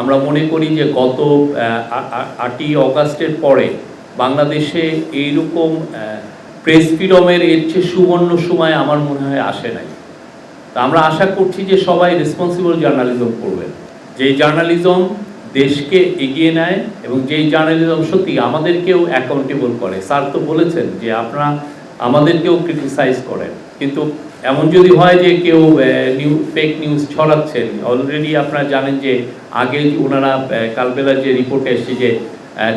আমরা মনে করি যে গত আটই অগাস্টের পরে বাংলাদেশে এইরকম প্রেস ফ্রিডমের এর চেয়ে সুবর্ণ সময় আমার মনে হয় আসে নাই। তা আমরা আশা করছি যে সবাই রেসপন্সিবল জার্নালিজম করবেন। যেই জার্নালিজম দেশকে এগিয়ে নেয় এবং যেই জার্নালিজম সত্যি আমাদেরকেও অ্যাকাউন্টেবল করে। স্যার তো বলেছেন যে আপনারা আমাদেরকেও ক্রিটিসাইজ করেন। কিন্তু এমন যদি হয় যে কেউ নিউ ফেক নিউজ ছড়াচ্ছেন অলরেডি আপনারা জানেন যে আগে ওনারা কালবেলার যে রিপোর্টে এসেছে যে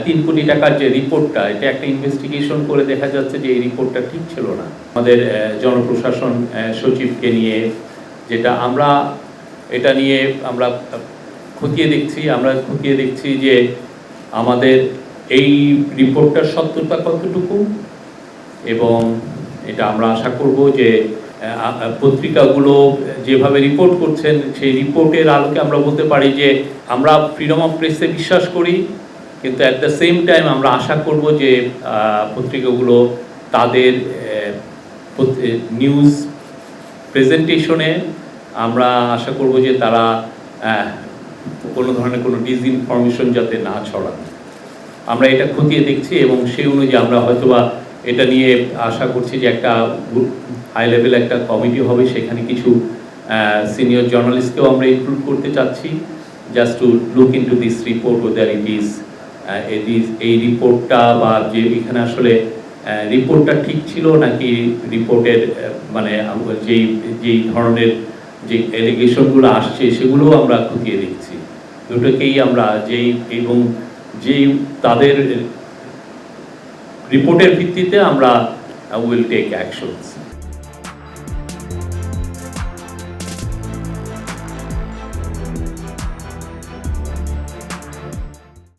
তিন কোটি টাকার যে রিপোর্টটা এটা একটা ইনভেস্টিগেশন করে দেখা যাচ্ছে যে এই রিপোর্টটা ঠিক ছিল না। আমাদের জনপ্রশাসন সচিবকে নিয়ে যেটা আমরা, এটা নিয়ে আমরা খতিয়ে দেখছি, আমরা খতিয়ে দেখছি যে আমাদের এই রিপোর্টটার সত্যতা কতটুকু এবং এটা আমরা আশা করব যে পত্রিকাগুলো যেভাবে রিপোর্ট করছেন, সেই রিপোর্টের আলোকে আমরা বলতে পারি যে, আমরা ফ্রিডম অফ প্রেসে বিশ্বাস করি, কিন্তু অ্যাট দ্য সেম টাইম আমরা আশা করব যে পত্রিকাগুলো তাদের নিউজ প্রেজেন্টেশনে আমরা আশা করব যে তারা কোনো ধরনের কোনো ডিসইনফরমেশন যাতে না ছড়ান আমরা এটা খতিয়ে দেখছি এবং সেই অনুযায়ী আমরা হয়তোবা এটা নিয়ে আশা করছি যে একটা হাই লেভেল একটা কমিটি হবে, সেখানে কিছু সিনিয়র জার্নালিস্টকেও আমরা ইনক্লুড করতে চাচ্ছি। Just to look into this report other it is এই রিপোর্টটা বা যে এখানে আসলে রিপোর্টটা ঠিক ছিল নাকি রিপোর্টের মানে যেই যেই ধরনের যে এলিগেশনগুলো আসছে, সেগুলোও আমরা খতিয়ে দেখছি। দুটোকেই আমরা যেই এবং যেই তাদের রিপোর্টের ভিত্তিতে আমরা উইল টেক অ্যাকশনস